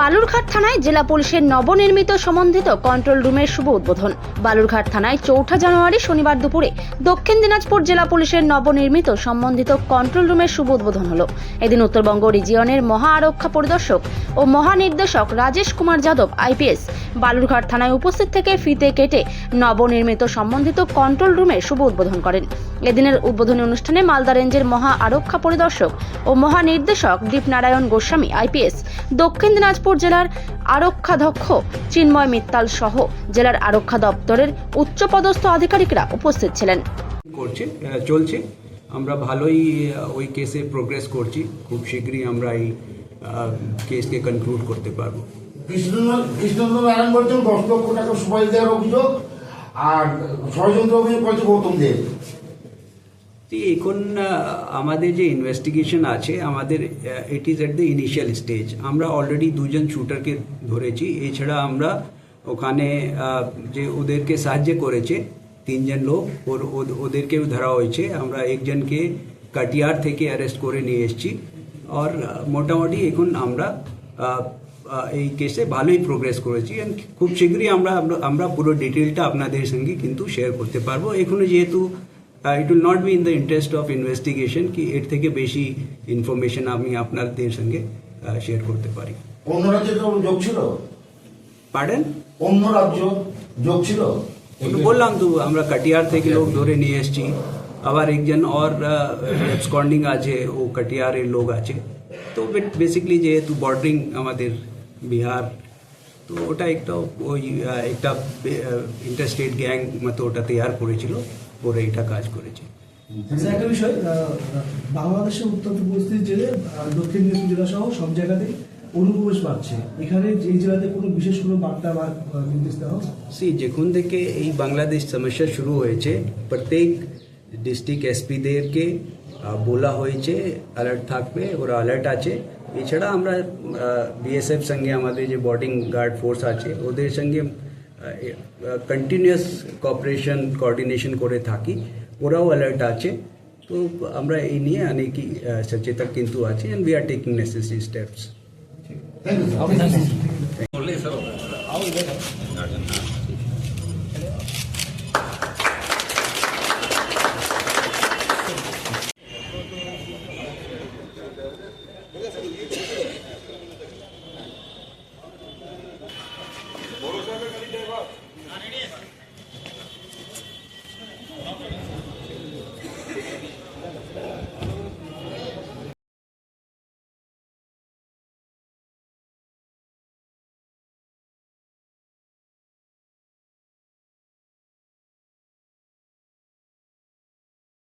বালুরঘাট থানায় জেলা পুলিশের নবনির্মিত সম্বন্ধিত কন্ট্রোল রুমের শুভ উদ্বোধন। বালুরঘাট থানায় চৌঠা জানুয়ারি শনিবার দুপুরে দক্ষিণ দিনাজপুর জেলা পুলিশের নবনির্মিত সম্বন্ধিত কন্ট্রোল রুমের শুভ উদ্বোধন হলো। এদিন উত্তরবঙ্গ রিজিয়নের মহা আরক্ষা পরিদর্শক ও মহানির্দেশক রাজেশ কুমার যাদব, আইপিএস, বালুরঘাট থানায় উপস্থিত থেকে ফিতে কেটে নবনির্মিত সম্বন্ধিত কন্ট্রোল রুমের শুভ উদ্বোধন করেন। এদিনের উদ্বোধনী অনুষ্ঠানে মালদা রেঞ্জের মহা আরক্ষা পরিদর্শক ও মহানির্দেশক দীপনারায়ণ গোস্বামী, আইপিএস, দক্ষিণ দিনাজপুর জেলার আরক্ষাধ্যক্ষ চিন্ময় মিত্তাল সহ জেলার আরক্ষা দপ্তরের উচ্চপদস্থ আধিকারিকরা উপস্থিত ছিলেন। করছে চলছে। আমরা ভালোই ওই কেসে প্রোগ্রেস করছি। খুব শীঘ্রই আমরা এই আহ, কেসকে কনক্লুড করতে পারব। কৃষ্ণ কৃষ্ণচন্দ্র নারায়ণ বলছেন দশ লক্ষ টাকা সুপারি দেওয়ার অভিযোগ আর ষড়যন্ত্র অভিযোগ করছে গৌতম দেব। এখন আমাদের যে ইনভেস্টিগেশন আছে, আমাদের it is at the initial stage আমরা অলরেডি দুজন শুটারকে ধরেছি। এছাড়া আমরা ওখানে যে ওদেরকে সাহায্য করেছে, তিনজন লোক, ওর, ওদ- ওদেরকেও ধরা হয়েছে। আমরা একজনকে কাটিয়ার থেকে অ্যারেস্ট করে নিয়ে এসেছি। আর, মোটামুটি এখন আমরা এই কেসে ভালোই প্রোগ্রেস করেছি। খুব শীঘ্রই আমরা, আমরা- পুরো ডিটেলটা আপনাদের সঙ্গে কিন্তু শেয়ার করতে পারব। এখনও যেহেতু it will not be in the interest of investigation কি এর থেকে বেশি ইনফরমেশন আমি আপনাদের সঙ্গে শেয়ার করতে পারি অন্য রাজ্যে যোগ ছিল? পারেন অন্য রাজ্য যোগ ছিল? বললাম তো আমরা কাটিয়ার থেকে লোক ধরে নিয়ে এসেছি। আবার একজন অর স্কন্ডিং আছে ও কাটিয়ারের লোক আছে। তো বেসিকলি যেহেতু বর্ডারিং আমাদের বিহার তো ওটা একটা ওই একটা ইন্টারস্টেট গ্যাং মতো ওটা তৈরি করেছিল। ওরা এটা কাজ করেছে। একটা বিষয় বাংলাদেশের উত্তপ্ত পরিস্থিতির আহ, দক্ষিণ দিনাজপুর জেলা সহ সব জায়গাতেই অনুপ্রবেশ পাচ্ছে এখানে এই জেলাতে কোনো বিশেষ কোনো বার্তা বা নির্দেশ দেওয়া সি যখন থেকে এই বাংলাদেশ সমস্যা শুরু হয়েছে প্রত্যেক ডিস্ট্রিক্ট এসপিদেরকে বলা হয়েছে অ্যালার্ট থাকবে ওরা অ্যালার্ট আছে। এছাড়া আমরা বিএসএফ সঙ্গে আমাদের যে বর্ডিং গার্ড ফোর্স আছে ওদের সঙ্গে কন্টিনিউয়াস কপারেশন কোঅর্ডিনেশন করে থাকি। ওরাও অ্যালার্ট আছে। তো আমরা এই নিয়ে অনেকই আহ, সচেতন কিন্তু আছি and we are taking necessary steps thank you